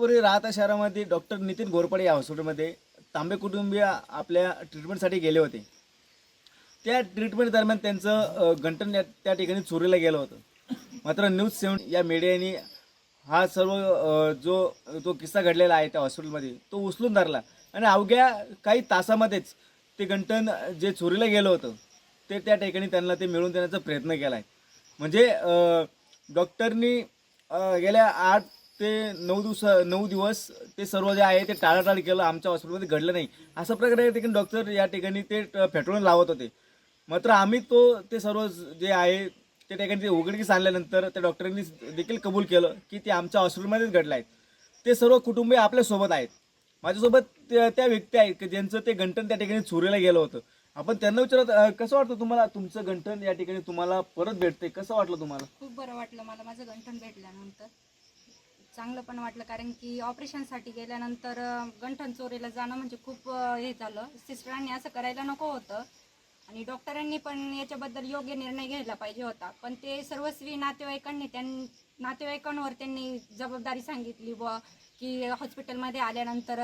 पूर्वी राहता शहरामध्ये डॉक्टर नितीन घोरपडे या हॉस्पिटलमध्ये तांबे कुटुंबीय आपल्या ट्रीटमेंटसाठी गेले होते. त्या ट्रीटमेंट दरम्यान त्यांचं गंटन त्या ठिकाणी चोरीला गेलं होतं. मात्र न्यूज सेवन या मीडियाने हा सर्व जो तो किस्सा घडलेला आहे त्या हॉस्पिटलमध्ये तो उचलून धरला. आणि अवघ्या काही तासामध्येच ते गंटन जे चोरीला गेलं होतं ते त्या ठिकाणी त्यांना ते मिळवून देण्याचा प्रयत्न केला आहे म्हणजे डॉक्टरनी गेल्या आठ ते नऊ दिवस नऊ दिवस ते सर्व जे आहे ते टाळाटाळ केलं आमच्या हॉस्पिटलमध्ये घडलं नाही. अशा प्रकारे या ठिकाणी डॉक्टर या ठिकाणी ते फेटळून लावत होते. मात्र आम्ही तो ते सर्व जे आहे ते ठिकाणी ते उघडकीस आणल्यानंतर त्या डॉक्टरांनी देखील कबूल केलं की ते आमच्या हॉस्पिटलमध्येच घडलं आहे. ते सर्व कुटुंबीय आपल्यासोबत आहेत. माझ्यासोबत त्या त्या व्यक्ती आहेत की ज्यांचं ते गंठन त्या ठिकाणी चोरीला गेलं होतं. आपण त्यांना विचारत कसं वाटतं तुम्हाला? तुमचं गंठन या ठिकाणी तुम्हाला परत भेटते कसं वाटलं तुम्हाला? खूप बरं वाटलं मला. माझं गंठन भेटल्यानंतर. चांगलं पण वाटलं कारण की ऑपरेशनसाठी गेल्यानंतर अं, गंठण चोरीला जाणं म्हणजे खूप हे झालं. सिस्टरांनी असं करायला नको होतं. आणि डॉक्टरांनी पण याच्याबद्दल योग्य निर्णय घ्यायला पाहिजे होता. पण ते सर्वस्वी नातेवाईकांनी त्यां नातेवाईकांवर त्यांनी जबाबदारी सांगितली व की हॉस्पिटलमध्ये आल्यानंतर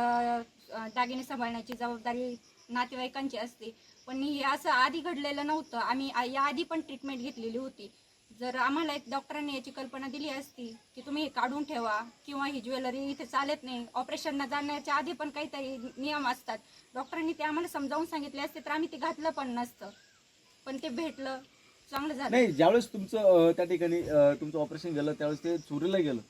दागिने सांभाळण्याची जबाबदारी नातेवाईकांची असते. पण हे असं आधी घडलेलं नव्हतं. आम्ही याआधी पण ट्रीटमेंट घेतलेली होती. जर आम्हाला एक डॉक्टरांनी याची कल्पना दिली असती की तुम्ही हे काढून ठेवा किंवा ही ज्वेलरी इथे चालत नाही ऑपरेशनला जाण्याच्या आधी पण काहीतरी नियम असतात. डॉक्टरांनी ते आम्हाला समजावून सांगितले असते तर आम्ही ते घातलं पण नसतं. पण ते भेटलं चांगलं झालं. नाही ज्यावेळेस तुमचं त्या ठिकाणी तुमचं ऑपरेशन गेलं त्यावेळेस ते चोरीला गेलं.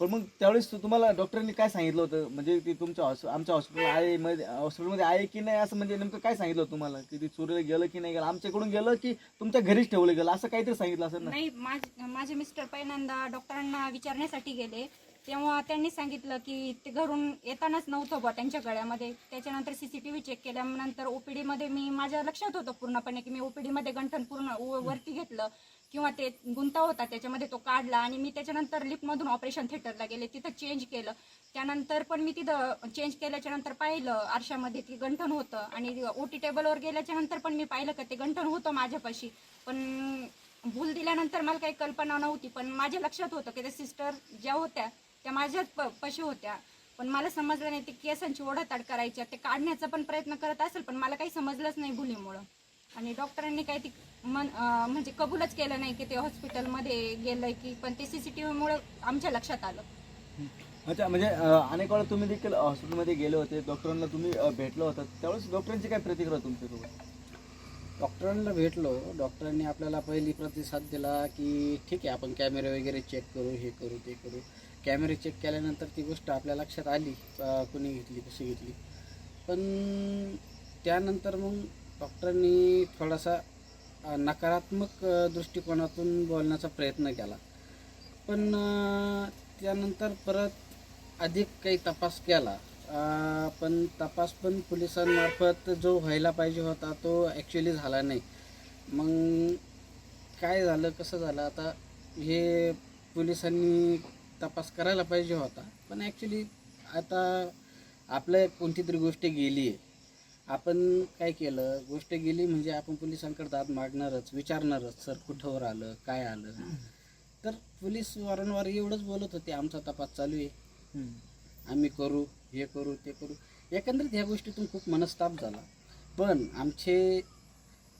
पण मग त्यावेळेस तुम्हाला डॉक्टरांनी काय सांगितलं होतं? म्हणजे ती तुमच्या हॉस आमच्या हॉस्पिटल आहे मध्ये हॉस्पिटलमध्ये आहे की नाही? असं म्हणजे नेमकं काय सांगितलं होतं तुम्हाला? की ती चोरीला गेलं की नाही गेलं? आमच्याकडून गेलं की तुमच्या घरीच ठेवलं गेलं? असं काहीतरी सांगितलं असं ना? नाही माझ- माझे मिस्टर पहिल्यांदा डॉक्टरांना विचारण्यासाठी गेले. तेव्हा त्यांनी सांगितलं की ते घरून येतानाच नव्हतं बा त्यांच्या गळ्यामध्ये. त्याच्यानंतर C C T V check केल्यानंतर ओपीडी मध्ये मी माझ्या लक्षात होतं पूर्णपणे की मी ओपीडी मध्ये गंठन पूर्ण व- वरती घेतलं. किंवा ते गुंता होता त्याच्यामध्ये तो काढला आणि मी त्याच्यानंतर लिफ्टमधून ऑपरेशन थिएटरला गेले तिथं चेंज केलं. त्यानंतर पण मी तिथं चेंज केल्याच्यानंतर पाहिलं आरशामध्ये की गंठन होतं आणि ओटी टेबलवर गेल्याच्यानंतर पण मी पाहिलं का ते गंठन होतं माझ्यापाशी. पण भूल दिल्यानंतर मला काही कल्पना नव्हती पण माझ्या लक्षात होतं की त्या सिस्टर ज्या होत्या त्या माझ्याच प पशी होत्या. पण मला समजलं नाही ते केसांची ओढाताड करायच्या ते काढण्याचा पण प्रयत्न करत असेल पण मला काही समजलंच नाही भुलीमुळं. आणि डॉक्टरांनी काही ती मन म्हणजे कबूलच केलं नाही की ते हॉस्पिटलमध्ये गेलंय की पण ते सी सी टी व्हीमुळं आमच्या लक्षात आलं. अच्छा म्हणजे अनेक वेळा तुम्ही देखील हॉस्पिटलमध्ये गेले होते डॉक्टरांना तुम्ही भेटलं होतं त्यावेळेस डॉक्टरांची काय प्रतिक्रिया तुमच्यासोबत? डॉक्टरांना भेटलो. डॉक्टरांनी आपल्याला पहिली प्रतिसाद दिला की ठीक आहे आपण कॅमेरे वगैरे चेक करू हे करू ते करू. कॅमेरे चेक केल्यानंतर ती गोष्ट आपल्या लक्षात आली कुणी घेतली कशी घेतली. पण त्यानंतर मग डॉक्टरांनी थोडासा नकारात्मक दृष्टिकोनातून बोलण्याचा प्रयत्न केला. पण त्यानंतर परत अधिक काही तपास केला. पण तपास पण पोलिसांमार्फत जो व्हायला पाहिजे होता तो ॲक्च्युली झाला नाही. मग काय झालं कसं झालं? आता हे पोलिसांनी तपास करायला पाहिजे होता. पण ॲक्च्युली आता आपल्या कोणती तरी गोष्ट गेली आहे आपण काय केलं? गोष्ट गेली म्हणजे आपण पोलिसांकडे दाद मागणारच विचारणारच सर कुठंवर आलं काय आलं? तर पोलीस वारंवार एवढंच बोलत होते आमचा तपास चालू आहे. आम्ही करू हे करू ते करू. एकंदरीत ह्या गोष्टीतून खूप मनस्ताप झाला. पण आमचे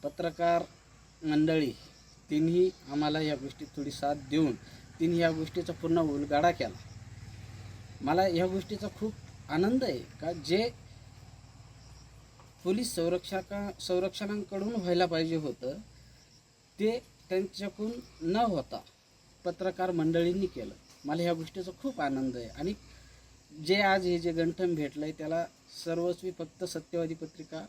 पत्रकार मंडळी तिन्ही आम्हाला या गोष्टीत थोडी साथ देऊन तिन्ही या गोष्टीचा पूर्ण उलगाडा केला. मला ह्या गोष्टीचा खूप आनंद आहे का? जे पोलीस संरक्षका संरक्षणांकडून व्हायला पाहिजे होतं ते त्यांच्याकडून न होता पत्रकार मंडळींनी केलं. मला ह्या गोष्टीचा खूप आनंद आहे. आणि जे आज हे जे गंठन भेटलं आहे त्याला सर्वस्वी फक्त सत्यवादी पत्रिका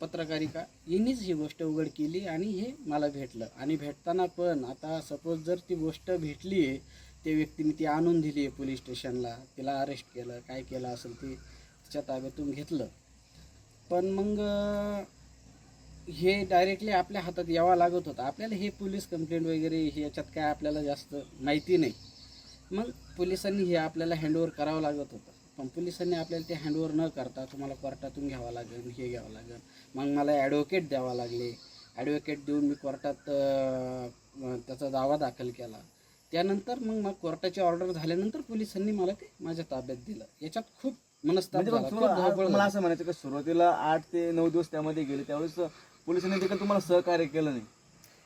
पत्रकारिका यांनीच ही गोष्ट उघड केली आणि हे मला भेटलं. आणि भेटताना पण आता सपोज जर ती गोष्ट भेटली आहे त्या व्यक्तीने ती आणून दिली आहे पोलीस स्टेशनला तिला अरेस्ट केलं काय केलं असेल ते तिच्या ताब्यातून घेतलं. पण मग हे डायरेक्टली आपल्या हातात यावं लागत होतं. आपल्याला हे पोलीस कंप्लेंट वगैरे हे याच्यात काय आपल्याला जास्त माहिती नाही. मग पोलिसांनी हे आपल्याला हँडओव्हर करावं लागत होतं. पण पोलिसांनी आपल्याला ते हँडओव्हर न करता तुम्हाला कोर्टातून घ्यावं लागेल हे घ्यावं लागेल. मग मला ॲडव्होकेट द्यावा लागले. ॲडव्होकेट देऊन मी कोर्टात त्याचा दावा दाखल केला. त्यानंतर मग मग कोर्टाची ऑर्डर झाल्यानंतर पोलिसांनी मला ते माझ्या ताब्यात दिलं. याच्यात खूप मनस्ताप म्हणजे झाला. मग खूप तुम्हाला धावपळ मला झाली. असं म्हणायचं की सुरुवातीला आठ ते नऊ दिवस त्यामध्ये गेले त्यावेळेस पोलिसांनी देखील तुम्हाला सहकार्य केलं नाही.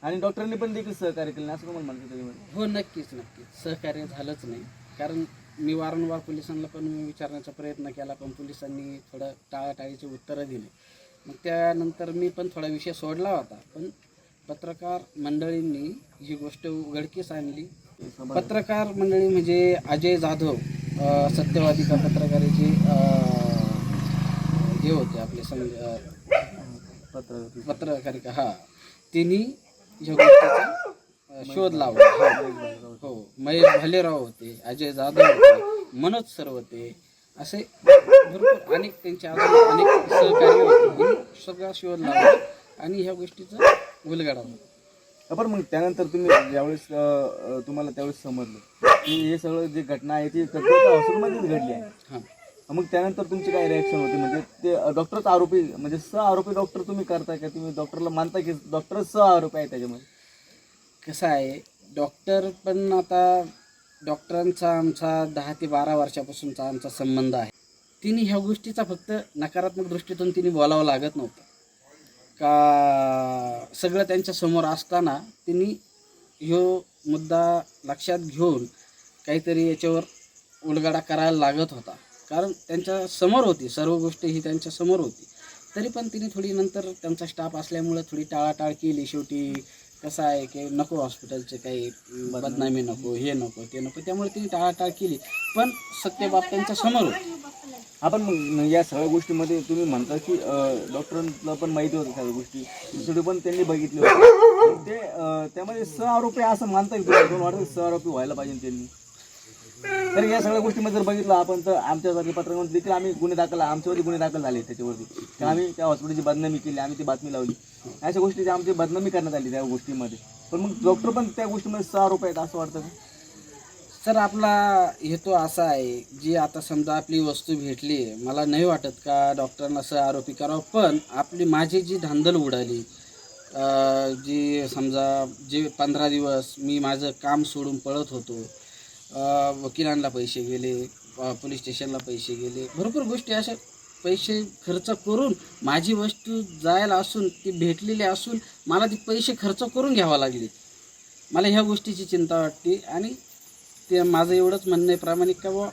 आणि डॉक्टरांनी पण देखील सहकार्य केलं नाही असं तुम्हाला म्हणायचं त्याच्यामध्ये? हो नक्कीच नक्कीच. सहकार्य झालंच नाही. कारण मी वारंवार पोलिसांना पण विचारण्याचा प्रयत्न केला पण पोलिसांनी थोडं टाळाटाळीची उत्तरं दिली. मग त्यानंतर मी पण थोडा विषय सोडला होता. पण पत्रकार मंडळींनी ही गोष्ट उघडकीस आणली पत्रकार मंडळी म्हणजे अजय जाधव. सत्यवादी का पत्रकाराचे हे होते आपले अं, पत्र पत्रकारिका हा. तिने ह्या गोष्टीचा शोध लावला. हा. महेश भालेराव होते अजय जाधव होते मनोज सर होते असे भरपूर अनेक त्यांचे अजून अनेक सहकारी होते. सगळा शोध लावला आणि ह्या गोष्टीचा उलगडा होता पण मग त्यानंतर तुम्ही ज्यावेळेस तुम्हाला त्यावेळेस समजलं. की हे सगळं जे घटना आहे ती हॉस्पिटलमध्येच घडली आहे. हां. मग त्यानंतर तुमची काय रिॲक्शन होती? म्हणजे ते डॉक्टरच आरोपी म्हणजे सह आरोपी डॉक्टर तुम्ही करताय का? तुम्ही डॉक्टरला मानता की डॉक्टर सह आरोपी आहे त्याच्यामध्ये? कसं आहे डॉक्टर पण आता डॉक्टरांचा आमचा दहा ते बारा वर्षापासूनचा आमचा संबंध आहे. तिने ह्या गोष्टीचा फक्त नकारात्मक दृष्टीतून तिने बोलावं लागत नव्हतं. का सगळं त्यांच्यासमोर असताना तिने ह्यो मुद्दा लक्षात घेऊन काहीतरी याच्यावर उलगडा करायला लागत होता. कारण त्यांच्यासमोर होती सर्व गोष्टी ही त्यांच्यासमोर होती. तरी पण तिने थोडी नंतर त्यांचा स्टाफ असल्यामुळं थोडी टाळाटाळ केली शेवटी. कसं आहे की नको हॉस्पिटलचे काही बदनामी नको हे नको ते नको. त्यामुळे तिने टाळाटाळ केली. पण सत्यबाब त्यांच्यासमोर होती. आपण मग या सगळ्या गोष्टीमध्ये तुम्ही म्हणता की डॉक्टरांना पण माहिती होतं सगळ्या गोष्टी. दुसरी पण त्यांनी बघितलं ते त्यामध्ये सह आरोपी असं मानता येईल तुम्हाला. दोन सह आरोपी व्हायला पाहिजे त्यांनी. तर या सगळ्या गोष्टीमध्ये जर बघितलं आपण तर आमच्यासाठी पत्रकारांमध्ये देखील आम्ही गुन्हे दाखल आमच्यावरती गुन्हे दाखल झाले त्याच्यावरती. तर आम्ही त्या हॉस्पिटलची बदनामी केली आम्ही ती बातमी लावली. अशा गोष्टी आमची बदनामी करण्यात आली त्या गोष्टीमध्ये. पण मग डॉक्टर पण त्या गोष्टीमध्ये सह आरोप आहेत असं वाटतं सर आपला हेतू असा आहे जी आता समजा आपली वस्तू भेटली मला नाही वाटत का डॉक्टरांना असं आरोपी करावं पण आपली माझी जी धांदल उडाली जी समजा जे पंधरा दिवस मी माझं काम सोडून पळत होतो वकिलांना पैसे गेले पोलीस स्टेशनला पैसे गेले. भरपूर गोष्टी अशा पैसे खर्च करून माझी वस्तू जायला असून ती भेटलेली असून मला ती पैसे खर्च करून घ्यावा लागली. मला ह्या गोष्टीची चिंता वाटते आणि ते माझं एवढंच म्हणणं आहे प्रामाणिक का बा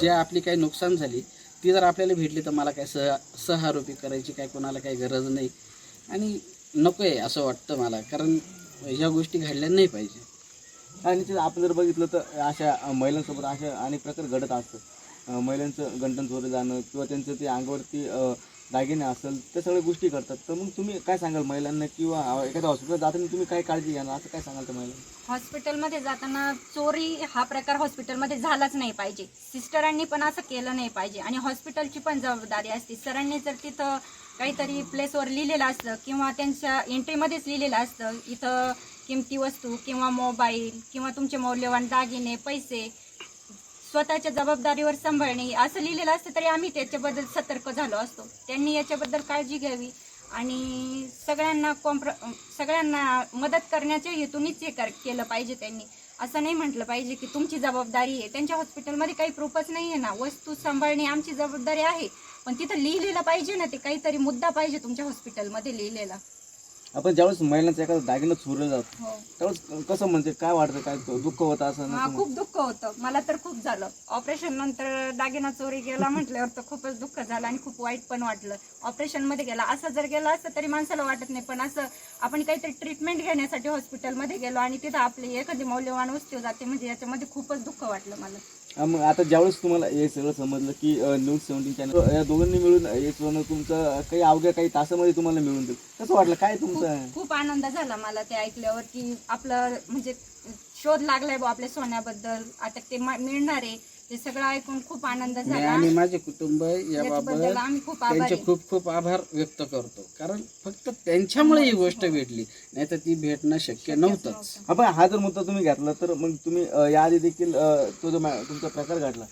जे आपली काही नुकसान झाली ती जर आपल्याला भेटली तर मला काय सह सहआरोपी करायची काय कोणाला काही गरज नाही. आणि नको आहे असं वाटतं मला कारण ह्या गोष्टी घडल्या नाही पाहिजे. आणि ते आपण जर बघितलं तर अशा महिलांसोबत अशा अनेक प्रकार घडत असतं महिलांचं गंटन चोरी जाणं किंवा त्यांचं ते अंगावरती दागिने असेल त्या सगळ्या गोष्टी करतात तर मग तुम्ही काय सांगाल महिलांना किंवा एखाद्या हॉस्पिटल जाताना तुम्ही काय काळजी घ्याल? असं काय सांगाल तर महिला हॉस्पिटलमध्ये जाताना चोरी हा प्रकार हॉस्पिटलमध्ये झालाच नाही पाहिजे. सिस्टरांनी पण असं केलं नाही पाहिजे. आणि हॉस्पिटलची पण जबाबदारी असते. सरांनी जर तिथं काहीतरी प्लेसवर लिहिलेलं असतं किंवा त्यांच्या एंट्रीमध्येच लिहिलेलं असतं. इथं किमती वस्तू किंवा मोबाईल किंवा तुमचे मौल्यवान दागिने पैसे स्वतःच्या जबाबदारीवर सांभाळणे असं लिहिलेलं असतं तरी आम्ही त्याच्याबद्दल सतर्क झालो असतो. त्यांनी याच्याबद्दल काळजी घ्यावी आणि सगळ्यांना कॉम्प्र सगळ्यांना मदत करण्याच्या हेतूनच हे कर केलं पाहिजे त्यांनी. असं नाही म्हटलं पाहिजे की तुमची जबाबदारी आहे. त्यांच्या हॉस्पिटलमध्ये काही प्रूफच नाही आहे ना. वस्तू सांभाळणे आमची जबाबदारी आहे. पण तिथं लिहिलेलं पाहिजे ना ते काहीतरी मुद्दा पाहिजे तुमच्या हॉस्पिटलमध्ये लिहिलेला. आपण ज्यावेळेस महिलांचं एखादं दागिनं चोरलं जातं हो. त्यावेळेस कसं म्हणजे काय वाटतं? काय दुःख होतं असं हा खूप दुःख होतं. मला तर खूप झालं. ऑपरेशन नंतर दागिना चोरी गेला म्हटल्यावर तर खूपच दुःख झालं आणि खूप वाईट पण वाटलं. ऑपरेशनमध्ये गेला. असं जर गेलं असतं तरी माणसाला वाटत नाही. पण असं आपण काहीतरी ट्रीटमेंट घेण्यासाठी हॉस्पिटलमध्ये गेलो आणि तिथं आपली एखादी मौल्यवान वस्तू जाते म्हणजे याच्यामध्ये खूपच दुःख वाटलं मला. मग आता ज्यावेळेस तुम्हाला हे सगळं समजलं की न्यूज सेव्हन्टीन चॅनल या दोघांनी मिळून हे सोनं तुमचं काही अवघ्या काही तासामध्ये तुम्हाला मिळून देईल कसं वाटलं? काय तुमचं? खूप आनंद झाला मला ते ऐकल्यावर की आपलं म्हणजे शोध लागलाय बा आपल्या सोन्याबद्दल. आता ते मा- मिळणार आहे. ते सगळं ऐकून खूप आनंद मी झाला. आणि माझे कुटुंब याच्याबद्दल याबाबत आम्ही खूप आभारी त्यांचे आहे. खूप खूप आभार व्यक्त करतो. कारण फक्त त्यांच्यामुळे ही गोष्ट भेटली. नाही तर ती भेटणं शक्य नव्हतंच आपण हा जर मुद्दा तुम्ही घेतला तर मग तुम्ही अं, याआधी देखील अं, तो जो मा- तुमचा प्रकार घडला.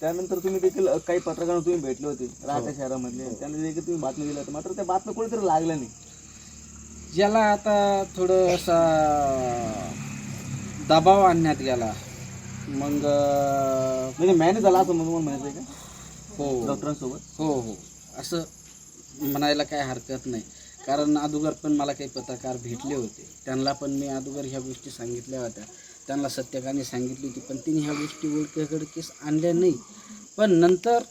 त्यानंतर तुम्ही देखील अं, काही पत्रकारांना तुम्ही भेटले होते. राहत्या शहरामधले. त्यांना देखील तुम्ही बातमी दिला होती. मात्र त्या बातम्या कुठेतरी लागल्या नाही. ज्याला आता थोडं असा दबाव आणण्यात गेला. मग म्हणजे मॅनेज झाला असं म्हणून म्हणायचं आहे का? हो. डॉक्टरांसोबत? हो हो. असं म्हणायला काय हरकत नाही. कारण अगोदर पण मला काही पत्रकार भेटले होते. त्यांना पण मी अगोदर ह्या गोष्टी सांगितल्या होत्या. त्यांना सत्यकाने सांगितली होती पण तिने ह्या गोष्टी केस आणल्या नाही. पण नंतर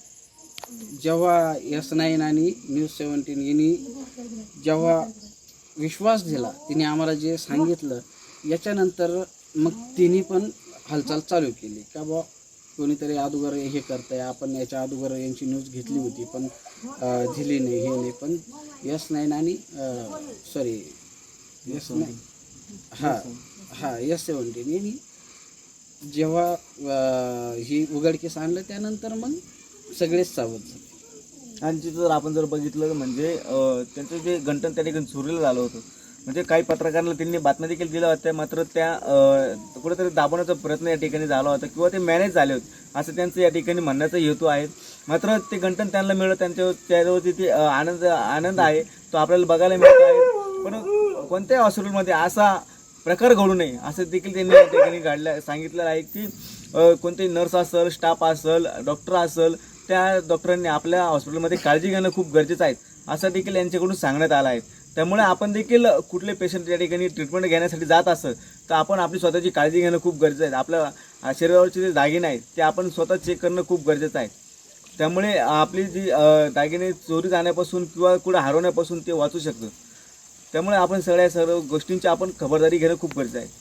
जेव्हा एस नाईन आणि न्यूज सेवन्टीन यांनी जेव्हा विश्वास दिला तिने आम्हाला जे सांगितलं याच्यानंतर मग तिने पण हालचाल चालू केली. का बा कोणीतरी अगोदर हे करतंय. आपण याच्या अगोदर यांची न्यूज घेतली होती पण दिली नाही हे नाही. पण यस नाईन आणि सॉरी यस नाईन हां हां यस सेवन्टीन यांनी जेव्हा ही उघडकीस आणलं त्यानंतर मग सगळेच सावध झाले. आणि तिथं जर आपण जर बघितलं म्हणजे त्यांचं जे गंटन त्या ठिकाणी चोरीला झालं होतं. म्हणजे काही पत्रकारांना त्यांनी बातम्या देखील दिल्या होत्या मात्र त्या कुठेतरी दाबवण्याचा प्रयत्न या ठिकाणी झाला होता किंवा ते मॅनेज झाले होते असं त्यांचं या ठिकाणी म्हणण्याचा हेतू आहे. मात्र ते गंटन त्यांना मिळत त्यांच्या त्याच्यावरती ते आनंद आनंद आहे तो आपल्याला बघायला मिळतो आहे. पण कोणत्याही हॉस्पिटलमध्ये असा प्रकार घडू नये असं देखील त्यांनी या ठिकाणी काढल्या सांगितलेलं आहे की कोणतेही नर्स असेल स्टाफ असेल डॉक्टर असेल त्या डॉक्टरांनी आपल्या हॉस्पिटलमध्ये काळजी घेणं खूप गरजेचं आहे असं देखील यांच्याकडून सांगण्यात आलं आहे. त्यामुळे आपण देखील कुठले पेशंट त्या ठिकाणी ट्रीटमेंट घेण्यासाठी जात असं तर आपण आपली स्वतःची काळजी घेणं खूप गरजेचं आहे. आपल्या शरीरावरचे जे दागिने आहेत ते आपण स्वतः चेक करणं खूप गरजेचं आहे. त्यामुळे आपली जी दागिने चोरी जाण्यापासून किंवा कुठं हरवण्यापासून ते वाचू शकतं. त्यामुळे आपण सगळ्या सर्व गोष्टींची आपण खबरदारी घेणं खूप गरजेचं आहे.